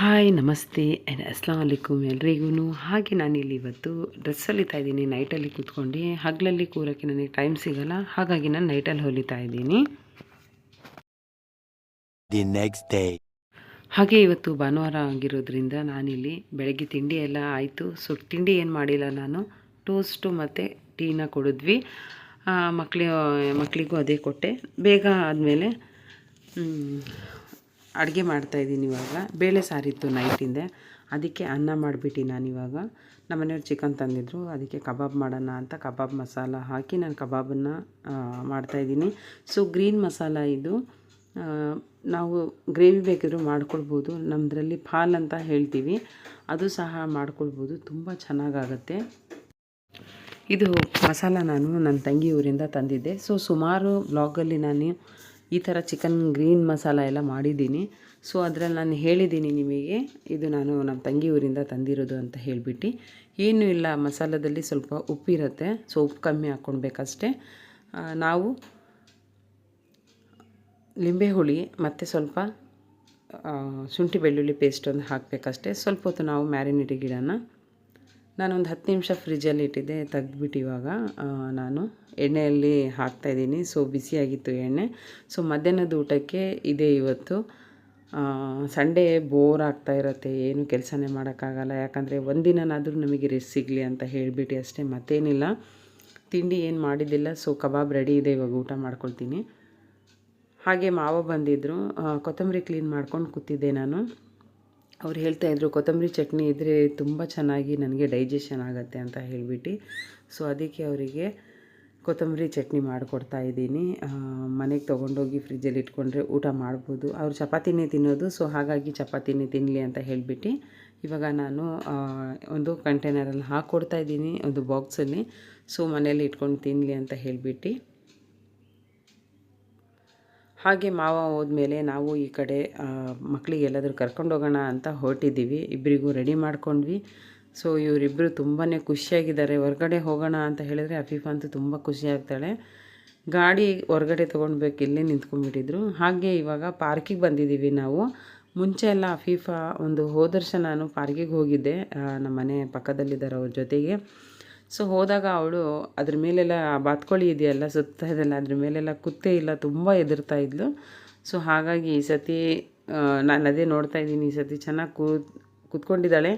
Hi ನಮಸ್ತೆ and Assam ಅಲಿಕುಮ್ ಎಲ್ರಿಗೂ ಹಾಗೆ ನಾನಿಲ್ಲಿ ಇವತ್ತು ಡ್ರೆಸ್ ಹೊಲಿತಾ ಇದ್ದೀನಿ ನೈಟಲ್ಲಿ ಕೂತ್ಕೊಂಡು. ಹಗಲಲ್ಲಿ ಕೂರೋಕ್ಕೆ ನನಗೆ ಟೈಮ್ ಸಿಗಲ್ಲ ಹಾಗಾಗಿ ನಾನು ನೈಟಲ್ಲಿ ಹೊಲಿತಾ ಇದ್ದೀನಿ. ದಿ ನೆಕ್ಸ್ಟ್ ಡೇ ಹಾಗೆ ಇವತ್ತು ಭಾನುವಾರ ಆಗಿರೋದ್ರಿಂದ ನಾನಿಲ್ಲಿ ಬೆಳಗ್ಗೆ ತಿಂಡಿ ಎಲ್ಲ ಆಯಿತು. ಸೊ ತಿಂಡಿ ಏನು ಮಾಡಿಲ್ಲ ನಾನು. ಟೋಸ್ಟು ಮತ್ತು ಟೀನ ಕೊಡಿದ್ವಿ. ಮಕ್ಳಿ ಮಕ್ಕಳಿಗೂ ಅದೇ ಕೊಟ್ಟೆ. ಬೇಗ ಆದಮೇಲೆ ಅಡುಗೆ ಮಾಡ್ತಾಯಿದ್ದೀನಿ ಇವಾಗ. ಬೇಳೆ ಸಾರಿತ್ತು ನೈಟಿಂದೆ ಅದಕ್ಕೆ ಅನ್ನ ಮಾಡಿಬಿಟ್ಟು ನಾನಿವಾಗ ನಮ್ಮನೆಯವ್ರು ಚಿಕನ್ ತಂದಿದ್ದರು ಅದಕ್ಕೆ ಕಬಾಬ್ ಮಾಡೋಣ ಅಂತ ಕಬಾಬ್ ಮಸಾಲ ಹಾಕಿ ನಾನು ಕಬಾಬನ್ನು ಮಾಡ್ತಾಯಿದ್ದೀನಿ ಸೊ ಗ್ರೀನ್ ಮಸಾಲ ಇದು. ನಾವು ಗ್ರೇವಿ ಬೇಕಿದ್ರೂ ಮಾಡ್ಕೊಳ್ಬೋದು. ನಮ್ಮದ್ರಲ್ಲಿ ಫಾಲ್ ಅಂತ ಹೇಳ್ತೀವಿ. ಅದು ಸಹ ಮಾಡ್ಕೊಳ್ಬೋದು. ತುಂಬ ಚೆನ್ನಾಗಾಗತ್ತೆ. ಇದು ಮಸಾಲ ನಾನು ನನ್ನ ತಂಗಿ ಊರಿಂದ ತಂದಿದ್ದೆ. ಸೊ ಸುಮಾರು ಬ್ಲಾಗಲ್ಲಿ ನಾನು ಈ ಥರ ಚಿಕನ್ ಗ್ರೀನ್ ಮಸಾಲ ಎಲ್ಲ ಮಾಡಿದ್ದೀನಿ. ಸೊ ಅದರಲ್ಲಿ ನಾನು ಹೇಳಿದ್ದೀನಿ ನಿಮಗೆ, ಇದು ನಾನು ನಮ್ಮ ತಂಗಿ ಊರಿಂದ ತಂದಿರೋದು ಅಂತ ಹೇಳಿಬಿಟ್ಟು. ಏನೂ ಇಲ್ಲ, ಮಸಾಲದಲ್ಲಿ ಸ್ವಲ್ಪ ಉಪ್ಪಿರುತ್ತೆ ಸೊ ಉಪ್ಪು ಕಮ್ಮಿ ಹಾಕ್ಕೊಳ್ಬೇಕಷ್ಟೇ ನಾವು ಲಿಂಬೆ ಹುಳಿ ಮತ್ತು ಸ್ವಲ್ಪ ಶುಂಠಿ ಬೆಳ್ಳುಳ್ಳಿ ಪೇಸ್ಟ್ ಒಂದು ಹಾಕಬೇಕಷ್ಟೇ. ಸ್ವಲ್ಪ ಹೊತ್ತು ನಾವು ಮ್ಯಾರಿನೇಟಿಗೆ ಇಡೋಣ ನಾನೊಂದು ಹತ್ತು ನಿಮಿಷ ಫ್ರಿಜ್ಜಲ್ಲಿ ಇಟ್ಟಿದ್ದೆ, ತೆಗ್ದುಬಿಟ್ಟು ಇವಾಗ ನಾನು ಎಣ್ಣೆಯಲ್ಲಿ ಹಾಕ್ತಾಯಿದ್ದೀನಿ ಸೊ ಬಿಸಿಯಾಗಿತ್ತು ಎಣ್ಣೆ. ಸೊ ಮಧ್ಯಾಹ್ನದ ಊಟಕ್ಕೆ ಇದೆ ಇವತ್ತು. ಸಂಡೇ ಬೋರ್ ಆಗ್ತಾ ಇರುತ್ತೆ. ಏನು ಕೆಲಸನೇ ಮಾಡೋಕ್ಕಾಗಲ್ಲ. ಯಾಕಂದರೆ ಒಂದಿನನಾದರೂ ನಮಗೆ ರೆಸ್ಟ್ ಸಿಗಲಿ ಅಂತ ಹೇಳಿಬಿಟ್ಟು ಅಷ್ಟೇ, ಮತ್ತೇನಿಲ್ಲ. ತಿಂಡಿ ಏನು ಮಾಡಿದ್ದಿಲ್ಲ. ಸೊ ಕಬಾಬ್ ರೆಡಿ ಇದೆ. ಇವಾಗ ಊಟ ಮಾಡ್ಕೊಳ್ತೀನಿ. ಹಾಗೆ ಮಾವ ಬಂದಿದ್ದರು ಕೊತ್ತಂಬರಿ ಕ್ಲೀನ್ ಮಾಡ್ಕೊಂಡು ಕೂತಿದ್ದೆ ನಾನು. ಅವ್ರು ಹೇಳ್ತಾಯಿದ್ರು ಕೊತ್ತಂಬರಿ ಚಟ್ನಿ ಇದ್ದರೆ ತುಂಬ ಚೆನ್ನಾಗಿ ನನಗೆ ಡೈಜೆಷನ್ ಆಗುತ್ತೆ ಅಂತ ಹೇಳಿಬಿಟ್ಟು. ಸೊ ಅದಕ್ಕೆ ಅವರಿಗೆ ಕೊತ್ತಂಬರಿ ಚಟ್ನಿ ಮಾಡಿಕೊಡ್ತಾ ಇದ್ದೀನಿ. ಮನೆಗೆ ತೊಗೊಂಡೋಗಿ ಫ್ರಿಜ್ಜಲ್ಲಿ ಇಟ್ಕೊಂಡ್ರೆ ಊಟ ಮಾಡ್ಬೋದು. ಅವ್ರು ಚಪಾತಿನೇ ತಿನ್ನೋದು ಸೊ ಹಾಗಾಗಿ ಚಪಾತಿನೇ ತಿನ್ನಲಿ ಅಂತ ಹೇಳಿಬಿಟ್ಟು ಇವಾಗ ನಾನು ಒಂದು ಕಂಟೈನರಲ್ಲಿ ಹಾಕ್ಕೊಡ್ತಾ ಇದ್ದೀನಿ, ಒಂದು ಬಾಕ್ಸಲ್ಲಿ ಸೊ ಮನೇಲಿ ಇಟ್ಕೊಂಡು ತಿನ್ನಲಿ ಅಂತ ಹೇಳಿಬಿಟ್ಟು ಹಾಗೆ ಮಾವ ಹೋದ್ಮೇಲೆ ನಾವು ಈ ಕಡೆ ಮಕ್ಕಳಿಗೆ ಎಲ್ಲಾದರೂ ಕರ್ಕೊಂಡು ಹೋಗೋಣ ಅಂತ ಹೊರಟಿದ್ದೀವಿ. ಇಬ್ಬರಿಗೂ ರೆಡಿ ಮಾಡ್ಕೊಂಡ್ವಿ. ಸೊ ಇವರಿಬ್ಬರು ತುಂಬಾ ಖುಷಿಯಾಗಿದ್ದಾರೆ. ಹೊರಗಡೆ ಹೋಗೋಣ ಅಂತ ಹೇಳಿದ್ರೆ ಅಫೀಫಾ ಅಂತೂ ತುಂಬ ಖುಷಿ ಆಗ್ತಾಳೆ. ಗಾಡಿ ಹೊರಗಡೆ ತೊಗೊಂಡ್ಬೇಕು, ಇಲ್ಲೇ ನಿಂತ್ಕೊಂಡ್ಬಿಟ್ಟಿದ್ರು. ಹಾಗೆ ಇವಾಗ ಪಾರ್ಕಿಗೆ ಬಂದಿದ್ದೀವಿ ನಾವು. ಮುಂಚೆ ಎಲ್ಲ ಅಫೀಫಾ ಒಂದು ಹೋದರ್ಷ ನಾನು ಪಾರ್ಕಿಗೆ ಹೋಗಿದ್ದೆ ನಮ್ಮ ಮನೆ ಪಕ್ಕದಲ್ಲಿದ್ದಾರೆ ಅವ್ರ ಜೊತೆಗೆ. ಸೊ ಹೋದಾಗ ಅವಳು ಅದ್ರ ಮೇಲೆಲ್ಲ ಬಾತ್ಕೋಳಿ ಇದೆಯಲ್ಲ, ಸುತ್ತ ಇದೆಲ್ಲ, ಅದ್ರ ಮೇಲೆಲ್ಲ ಕುತ್ತೇ ಇಲ್ಲ, ತುಂಬ ಎದುರ್ತಾ ಇದ್ಲು. ಸೊ ಹಾಗಾಗಿ ಈ ಸತಿ ನಾನು ಅದೇ ನೋಡ್ತಾ ಇದ್ದೀನಿ, ಈ ಸತಿ ಚೆನ್ನಾಗಿ ಕೂತ್ ಕೂತ್ಕೊಂಡಿದ್ದಾಳೆ.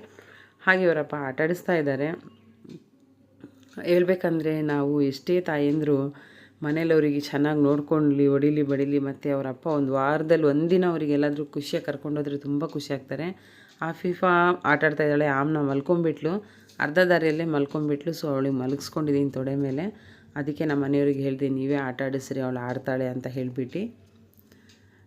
ಹಾಗೆ ಇವರಪ್ಪ ಆಟಾಡಿಸ್ತಾ ಇದ್ದಾರೆ. ಹೇಳ್ಬೇಕಂದ್ರೆ ನಾವು ಎಷ್ಟೇ ತಾಯಂದರು ಮನೇಲಿ ಅವರಿಗೆ ಚೆನ್ನಾಗಿ ನೋಡ್ಕೊಳ್ಳಿ ಹೊಡಿಲಿ, ಬಡಿಲಿ, ಮತ್ತು ಅವರಪ್ಪ ಒಂದು ವಾರದಲ್ಲಿ ಒಂದಿನ ಅವರಿಗೆಲ್ಲಾದರೂ ಖುಷಿಯಾಗಿ ಕರ್ಕೊಂಡೋದ್ರೆ ತುಂಬ ಖುಷಿ ಆಗ್ತಾರೆ ಆಫೀಫಾ ಆಟ ಆಡ್ತಾ ಇದ್ದಾಳೆ, ಆಮ್ನ ಮಲ್ಕೊಂಬಿಟ್ಲು ಅರ್ಧ ದಾರಿಯಲ್ಲೇ ಮಲ್ಕೊಂಬಿಟ್ಲು ಸೊ ಅವಳಿಗೆ ಮಲಗಿಸ್ಕೊಂಡಿದ್ದೀನಿ ತೊಡೆ ಮೇಲೆ. ಅದಕ್ಕೆ ನಮ್ಮ ಮನೆಯವ್ರಿಗೆ ಹೇಳಿದೆ, ನೀವೇ ಆಟ ಆಡಿಸ್ರಿ, ಅವಳು ಆಡ್ತಾಳೆ ಅಂತ ಹೇಳಿಬಿಟ್ಟು.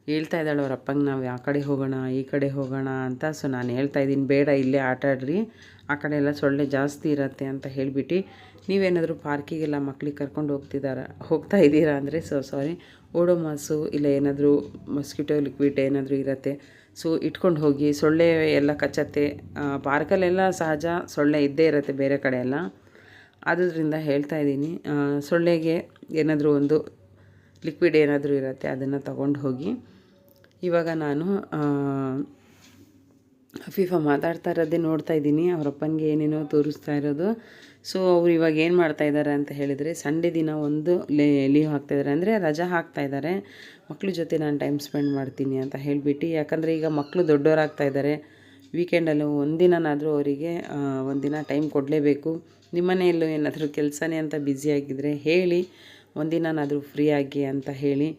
ಹೇಳ್ತಾ ಇದ್ದಾಳೆ ಅವ್ರ ಅಪ್ಪಂಗೆ, ನಾವು ಆ ಕಡೆ ಹೋಗೋಣ, ಈ ಕಡೆ ಹೋಗೋಣ ಅಂತ. ಸೊ ನಾನು ಹೇಳ್ತಾ ಇದ್ದೀನಿ, ಬೇಡ, ಇಲ್ಲೇ ಆಟ ಆ ಕಡೆ ಎಲ್ಲ ಸೊಳ್ಳೆ ಜಾಸ್ತಿ ಇರತ್ತೆ ಅಂತ ಹೇಳಿಬಿಟ್ಟು. ನೀವೇನಾದರೂ ಪಾರ್ಕಿಗೆಲ್ಲ ಮಕ್ಳಿಗೆ ಕರ್ಕೊಂಡು ಹೋಗ್ತಿದ್ದಾರ ಹೋಗ್ತಾ ಇದ್ದೀರಾ ಅಂದರೆ ಸೊ ಸಾರಿ ಓಡೋಮಾಸು ಇಲ್ಲ ಏನಾದರೂ ಮಸ್ಕಿಟೋ ಲಿಕ್ವಿಡ್ ಏನಾದರೂ ಇರತ್ತೆ ಸೊ ಇಟ್ಕೊಂಡು ಹೋಗಿ ಸೊಳ್ಳೆ ಎಲ್ಲ ಕಚ್ಚತ್ತೆ. ಪಾರ್ಕಲ್ಲೆಲ್ಲ ಸಹಜ ಸೊಳ್ಳೆ ಇದ್ದೇ ಇರುತ್ತೆ ಬೇರೆ ಕಡೆ ಎಲ್ಲ. ಆದ್ದರಿಂದ ಹೇಳ್ತಾ ಇದ್ದೀನಿ ಸೊಳ್ಳೆಗೆ ಏನಾದರೂ ಒಂದು ಲಿಕ್ವಿಡ್ ಏನಾದರೂ ಇರುತ್ತೆ ಅದನ್ನು ತಗೊಂಡು ಹೋಗಿ. ಇವಾಗ ನಾನು ಹಫೀಫಾ ಮಾತಾಡ್ತಾ ಇರೋದೇ ನೋಡ್ತಾ ಇದ್ದೀನಿ. ಅವರಪ್ಪನಿಗೆ ಏನೇನೋ ತೋರಿಸ್ತಾ ಇರೋದು. ಸೊ ಅವ್ರು ಇವಾಗ ಏನು ಮಾಡ್ತಾ ಇದ್ದಾರೆ ಅಂತ ಹೇಳಿದರೆ, ಸಂಡೇ ದಿನ ಒಂದು ಲೇ ಲೀವ್ ಹಾಕ್ತಾಯಿದ್ದಾರೆ ಅಂದರೆ ರಜಾ ಹಾಕ್ತಾ ಇದ್ದಾರೆ ಮಕ್ಳ ಜೊತೆ ನಾನು ಟೈಮ್ ಸ್ಪೆಂಡ್ ಮಾಡ್ತೀನಿ ಅಂತ ಹೇಳಿಬಿಟ್ಟು, ಯಾಕಂದರೆ ಈಗ ಮಕ್ಕಳು ದೊಡ್ಡವರಾಗ್ತಾ ಇದ್ದಾರೆ ವೀಕೆಂಡಲ್ಲೂ ಒಂದಿನನಾದರೂ ಅವರಿಗೆ ಒಂದಿನ ಟೈಮ್ ಕೊಡಲೇಬೇಕು. ನಿಮ್ಮನೆಯಲ್ಲೂ ಏನಾದರೂ ಕೆಲಸನೇ ಅಂತ ಬ್ಯುಸಿಯಾಗಿದ್ದರೆ ಹೇಳಿ ಒಂದಿನನಾದರೂ ಫ್ರೀ ಆಗಿ ಅಂತ ಹೇಳಿ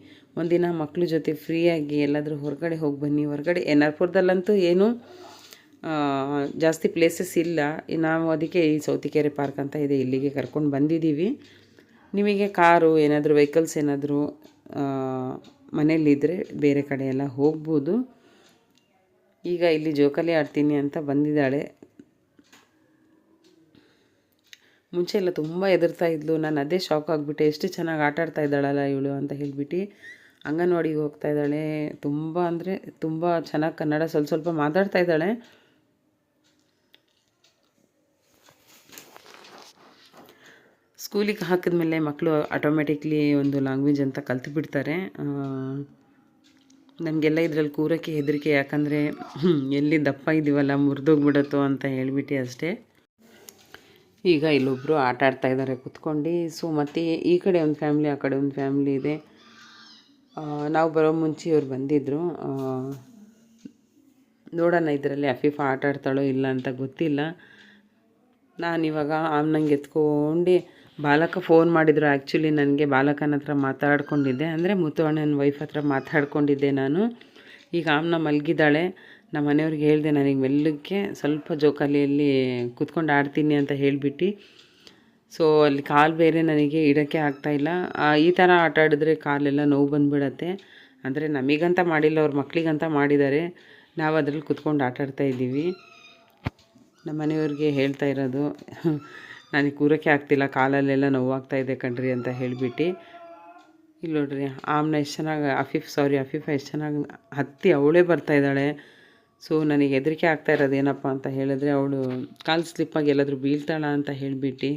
ಒಂದಿನ ಮಕ್ಕಳ ಜೊತೆ ಫ್ರೀಯಾಗಿ ಎಲ್ಲಾದರೂ ಹೊರಗಡೆ ಹೋಗಿ ಬನ್ನಿ. ಹೊರಗಡೆ ಎನ್ ಆರ್ ಪುರದಲ್ಲಂತೂ ಏನು ಜಾಸ್ತಿ ಪ್ಲೇಸಸ್ ಇಲ್ಲ. ನಾವು ಅದಕ್ಕೆ ಈ ಸೌತಿಕೆರೆ ಪಾರ್ಕ್ ಅಂತ ಇದೆ, ಇಲ್ಲಿಗೆ ಕರ್ಕೊಂಡು ಬಂದಿದ್ದೀವಿ. ನಿಮಗೆ ಕಾರು ಏನಾದರೂ ವೆಹಿಕಲ್ಸ್ ಏನಾದರೂ ಮನೇಲಿದ್ದರೆ ಬೇರೆ ಕಡೆ ಎಲ್ಲ ಹೋಗ್ಬೋದು. ಈಗ ಇಲ್ಲಿ ಜೋಕಾಲಿ ಆಡ್ತೀನಿ ಅಂತ ಬಂದಿದ್ದಾಳೆ. ಮುಂಚೆ ಎಲ್ಲ ತುಂಬ ಎದುರ್ತಾ ಇದ್ಲು. ನಾನು ಅದೇ ಶಾಕ್ ಆಗಿಬಿಟ್ಟೆ. ಎಷ್ಟು ಚೆನ್ನಾಗಿ ಆಟ ಆಡ್ತಾ ಇದ್ದಾಳಲ್ಲ ಇವಳು ಅಂತ ಹೇಳಿಬಿಟ್ಟು ಅಂಗನವಾಡಿಗೆ ಹೋಗ್ತಾ ಇದ್ದಾಳೆ. ತುಂಬ ಅಂದರೆ ತುಂಬ ಚೆನ್ನಾಗಿ ಕನ್ನಡ ಸ್ವಲ್ಪ ಸ್ವಲ್ಪ ಮಾತಾಡ್ತಾ ಇದ್ದಾಳೆ. ಸ್ಕೂಲಿಗೆ ಹಾಕಿದ್ಮೇಲೆ ಮಕ್ಕಳು ಆಟೋಮೆಟಿಕ್ಲಿ ಒಂದು ಲ್ಯಾಂಗ್ವೇಜ್ ಅಂತ ಕಲ್ತು ಬಿಡ್ತಾರೆ ನಮಗೆಲ್ಲ ಇದರಲ್ಲಿ ಕೂರೋಕ್ಕೆ ಹೆದರಿಕೆ, ಯಾಕಂದರೆ ಎಲ್ಲಿ ದಪ್ಪ ಇದ್ದೀವಲ್ಲ ಮುರಿದೋಗ್ಬಿಡತ್ತೋ ಅಂತ ಹೇಳಿಬಿಟ್ಟು ಅಷ್ಟೇ. ಈಗ ಇಲ್ಲೊಬ್ಬರು ಆಟ ಆಡ್ತಾ ಇದ್ದಾರೆ ಕುತ್ಕೊಂಡು. ಸೊ ಮತ್ತು ಈ ಕಡೆ ಒಂದು ಫ್ಯಾಮ್ಲಿ ಆ ಕಡೆ ಒಂದು ಫ್ಯಾಮ್ಲಿ ಇದೆ. ನಾವು ಬರೋ ಮುಂಚೆ ಇವ್ರು ಬಂದಿದ್ದರು ನೋಡೋಣ ಇದರಲ್ಲಿ ಅಫೀಫಾ ಆಟ ಆಡ್ತಾಳೋ ಇಲ್ಲ ಅಂತ ಗೊತ್ತಿಲ್ಲ. ನಾನಿವಾಗ ಆಮ್ನಂಗೆ ಎತ್ಕೊಂಡು ಬಾಲಕ ಫೋನ್ ಮಾಡಿದ್ರು. ಆ್ಯಕ್ಚುಲಿ ನನಗೆ ಬಾಲಕನ ಹತ್ರ ಮಾತಾಡ್ಕೊಂಡಿದ್ದೆ. ಅಂದರೆ ಮುತ್ತುವಣ್ಣನ ವೈಫ್ ಹತ್ರ ಮಾತಾಡ್ಕೊಂಡಿದ್ದೆ ನಾನು. ಈಗ ಆಮ್ನ ಮಲಗಿದ್ದಾಳೆ. ನಮ್ಮ ಮನೆಯವ್ರಿಗೆ ಹೇಳಿದೆ, ನನಗೆ ಮೆಲ್ಲಕ್ಕೆ ಸ್ವಲ್ಪ ಜೋಕಾಲಿಯಲ್ಲಿ ಕುತ್ಕೊಂಡು ಆಡ್ತೀನಿ ಅಂತ ಹೇಳಿಬಿಟ್ಟು. ಸೊ ಅಲ್ಲಿ ಕಾಲು ಬೇರೆ ನನಗೆ ಇಡೋಕ್ಕೆ ಆಗ್ತಾಯಿಲ್ಲ ಈ ಥರ ಆಟ ಆಡಿದ್ರೆ ಕಾಲೆಲ್ಲ ನೋವು ಬಂದುಬಿಡತ್ತೆ. ಅಂದರೆ ನಮಗಂತ ಮಾಡಿಲ್ಲ, ಅವ್ರ ಮಕ್ಕಳಿಗಂತ ಮಾಡಿದ್ದಾರೆ. ನಾವು ಅದರಲ್ಲಿ ಕುತ್ಕೊಂಡು ಆಟ ಆಡ್ತಾ ಇದ್ದೀವಿ. ನಮ್ಮ ಮನೆಯವ್ರಿಗೆ ಹೇಳ್ತಾ ಇರೋದು. ನನಗೆ ಕೂರೋಕ್ಕೆ ಆಗ್ತಿಲ್ಲ ಕಾಲಲ್ಲೆಲ್ಲ ನೋವಾಗ್ತಾ ಇದೆ ಕಣ್ರಿ ಅಂತ ಹೇಳಿಬಿಟ್ಟು. ಇಲ್ಲಿ ನೋಡ್ರಿ, ಆಮ್ನ ಎಷ್ಟು ಚೆನ್ನಾಗಿ, ಅಫೀಫ್ ಸಾರಿ ಅಫೀಫ ಎಷ್ಟು ಚೆನ್ನಾಗಿ ಹತ್ತಿ ಅವಳೇ ಬರ್ತಾ ಇದ್ದಾಳೆ. ಸೊ ನನಗೆ ಹೆದರಿಕೆ ಆಗ್ತಾ ಇರೋದು ಏನಪ್ಪ ಅಂತ ಹೇಳಿದ್ರೆ ಅವಳು ಕಾಲು ಸ್ಲಿಪ್ಪಾಗಿ ಎಲ್ಲಾದರೂ ಬೀಳ್ತಾಳ ಅಂತ ಹೇಳಿಬಿಟ್ಟು.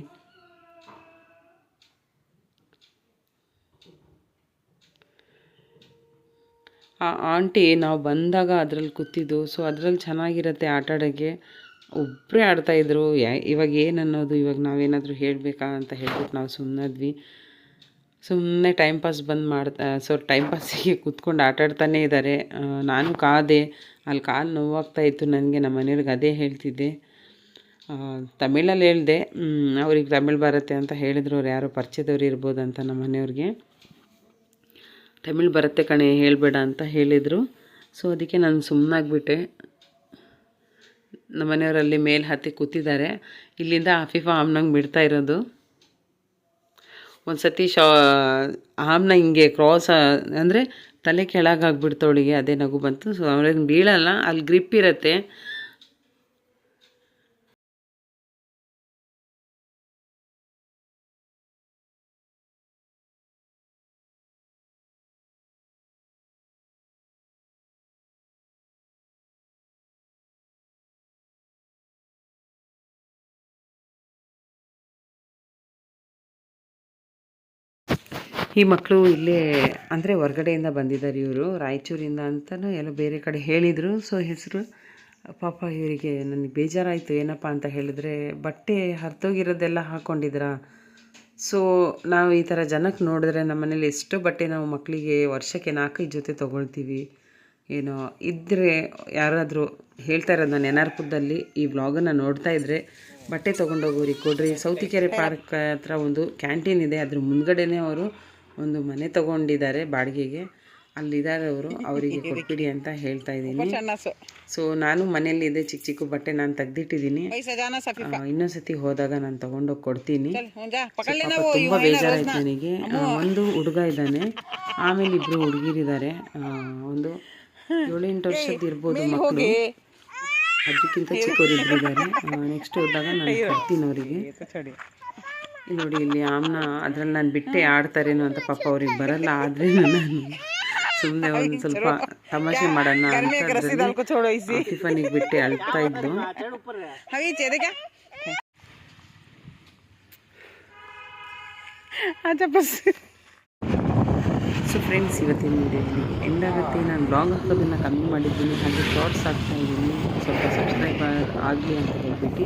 ಆ ಆಂಟಿ ನಾವು ಬಂದಾಗ ಅದ್ರಲ್ಲಿ ಕೂತಿದ್ದು ಸೊ ಅದ್ರಲ್ಲಿ ಚೆನ್ನಾಗಿರುತ್ತೆ ಆಟ ಆಡೋಕ್ಕೆ ಒಬ್ಬರೇ ಆಡ್ತಾಯಿದ್ರು ಇವಾಗ ಏನು ಅನ್ನೋದು ಇವಾಗ ನಾವೇನಾದರೂ ಹೇಳಬೇಕಾ ಅಂತ ಹೇಳ್ಬಿಟ್ಟು ನಾವು ಸುಮ್ಮನಾದ್ವಿ ಸುಮ್ಮನೆ ಟೈಮ್ ಪಾಸ್ ಬಂದು ಮಾಡ್ತಾ ಸೊ ಟೈಮ್ ಪಾಸಿಗೆ ಕೂತ್ಕೊಂಡು ಆಟ ಆಡ್ತಾನೇ ಇದ್ದಾರೆ ನಾನು ಕಾದೆ. ಅಲ್ಲಿ ಕಾಲು ನೋವಾಗ್ತಾ ಇತ್ತು ನನಗೆ ನಮ್ಮ ಮನೆಯವ್ರಿಗೆ ಅದೇ ಹೇಳ್ತಿದ್ದೆ. ತಮಿಳಲ್ಲಿ ಹೇಳಿದೆ ಅವ್ರಿಗೆ ತಮಿಳ್ ಬರುತ್ತೆ ಅಂತ ಹೇಳಿದ್ರು. ಅವ್ರು ಯಾರೋ ಪರಿಚಯದವ್ರು ಇರ್ಬೋದು ಅಂತ ನಮ್ಮ ಮನೆಯವ್ರಿಗೆ. ತಮಿಳ್ ಬರುತ್ತೆ ಕಣೆ, ಹೇಳಬೇಡ ಅಂತ ಹೇಳಿದರು. ಸೊ ಅದಕ್ಕೆ ನಾನು ಸುಮ್ಮನಾಗ್ಬಿಟ್ಟೆ ನಮ್ಮ ಮನೆಯವರಲ್ಲಿ ಮೇಲೆ ಹತ್ತಿ ಕೂತಿದ್ದಾರೆ. ಇಲ್ಲಿಂದ ಆಫೀಫಾ ಆಮ್ನಂಗೆ ಬಿಡ್ತಾ ಇರೋದು. ಒಂದು ಸತಿ ಶಾ, ಆಮ್ನ ಹಿಂಗೆ ಕ್ರಾಸ್ ಅಂದರೆ ತಲೆ ಕೆಳಗಾಗ್ಬಿಡ್ತು ಅವಳಿಗೆ, ಅದೇ ನಗು ಬಂತು. ಸೊ ಅವ್ರಿಗೆ ಬೀಳಲ್ಲ ಅಲ್ಲಿ ಗ್ರಿಪ್ ಇರುತ್ತೆ. ಈ ಮಕ್ಕಳು ಇಲ್ಲೇ ಅಂದರೆ ಹೊರಗಡೆಯಿಂದ ಬಂದಿದ್ದಾರೆ ಇವರು. ರಾಯಚೂರಿಂದ ಅಂತಲೂ ಎಲ್ಲ ಬೇರೆ ಕಡೆ ಹೇಳಿದರು. ಸೊ ಹೆಸರು, ಪಾಪ ಇವರಿಗೆ ನನಗೆ ಬೇಜಾರಾಯಿತು. ಏನಪ್ಪ ಅಂತ ಹೇಳಿದ್ರೆ, ಬಟ್ಟೆ ಹರಿದೋಗಿರೋದೆಲ್ಲ ಹಾಕ್ಕೊಂಡಿದ್ರಾ ಸೊ ನಾವು ಈ ಥರ ಜನಕ್ಕೆ ನೋಡಿದ್ರೆ ನಮ್ಮ ಮನೇಲಿ ಎಷ್ಟೋ ಬಟ್ಟೆ ನಾವು ಮಕ್ಕಳಿಗೆ ವರ್ಷಕ್ಕೆ ನಾಲ್ಕೈದು ಜೊತೆ ತೊಗೊಳ್ತೀವಿ. ಏನೋ ಇದ್ದರೆ ಯಾರಾದರೂ ಹೇಳ್ತಾ ಇರೋದು ನಾನು ನೆನಪದಲ್ಲಿ ಈ ವ್ಲಾಗನ್ನು ನೋಡ್ತಾ ಇದ್ದರೆ ಬಟ್ಟೆ ತೊಗೊಂಡೋಗೋರಿಗೆ ಕೊಡ್ರಿ. ಸೌತಿಕೆರೆ ಪಾರ್ಕ್ ಹತ್ರ ಒಂದು ಕ್ಯಾಂಟೀನ್ ಇದೆ. ಅದ್ರ ಮುಂದ್ಗಡೆನೇ ಅವರು ಒಂದು ಮನೆ ತಗೊಂಡಿದ್ದಾರೆ ಬಾಡಿಗೆಗೆ. ಅಲ್ಲಿದ್ದಾರೆ ಅವರು. ಅವರಿಗೆ ಕೊಟ್ಬಿಡಿ ಅಂತ ಹೇಳ್ತಾ ಇದ್ದೀನಿ. ಸೊ ನಾನು ಮನೆಯಲ್ಲಿ ಇದೆ ಚಿಕ್ಕ ಚಿಕ್ಕ ಬಟ್ಟೆ ನಾನು ತೆಗ್ದಿಟ್ಟಿದ್ದೀನಿ. ಇನ್ನೊಂದ್ಸತಿ ಹೋದಾಗ ನಾನು ತಗೊಂಡೋಗಿ ಕೊಡ್ತೀನಿ. ತುಂಬ ಬೇಜಾರಾಯ್ತು ನನಗೆ. ಒಂದು ಹುಡುಗ ಇದ್ದಾನೆ. ಆಮೇಲೆ ಇಬ್ರು ಹುಡುಗಿರಿದ್ದಾರೆ. ಒಂದು ಏಳೆಂಟು ವರ್ಷದ ಇರ್ಬೋದು ಮಕ್ಕಳು ಅದಕ್ಕಿಂತ ಚಿಕ್ಕವರು ಇದ್ದಾರೆ. ನೆಕ್ಸ್ಟ್ ಹೋದಾಗ ನಾನು ಕೊಡ್ತೀನಿ ಅವರಿಗೆ. ನೋಡಿ ಇಲ್ಲಿ ಆಮ್ನ ಅದ್ರಲ್ಲಿ ನಾನು ಬಿಟ್ಟೆ ಆಡ್ತಾರೇನು ಅಂತ ಪಾಪ ಅವ್ರಿಗೆ ಬರಲ್ಲ ಆದ್ರೆ ನಾನು ಸುಮ್ಮನೆ ಒಂದು ಸ್ವಲ್ಪ ತಮಾಷೆ ಮಾಡೋಣ ಅಂತ ಟಿಫನಿಗೆ ಬಿಟ್ಟೆ ಅಳ್ತಾ ಇದ್ದು. ಬಸ್. ಫ್ರೆಂಡ್ಸ್ ಇವತ್ತಿನ ವಿಡಿಯೋಲಿ ಎಂದಾಗುತ್ತೆ? ನಾನು ಬ್ಲಾಗ್ ಹಾಕೋದನ್ನು ಕಮ್ಮಿ ಮಾಡಿದ್ದೀನಿ, ಹಾಗೆ ಶಾರ್ಟ್ಸ್ ಆಗ್ತಾ ಇದ್ದೀನಿ. ಸ್ವಲ್ಪ ಸಬ್ಸ್ಕ್ರೈಬ್ ಆಗಲಿ ಅಂತ ಹೇಳ್ಬಿಟ್ಟು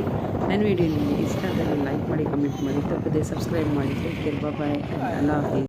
ನನ್ನ ವೀಡಿಯೋ ನಿಮಗೆ ಇಷ್ಟ ಆದರೆ ಲೈಕ್ ಮಾಡಿ ಕಮೆಂಟ್ ಮಾಡಿ. ತಪ್ಪದೆ ಸಬ್ಸ್ಕ್ರೈಬ್ ಮಾಡಿ. ಟೇಕ್ ಕೇರ್ ಬಾಯ್ ಅಲ್ಲ ಹಾಫೀಸ್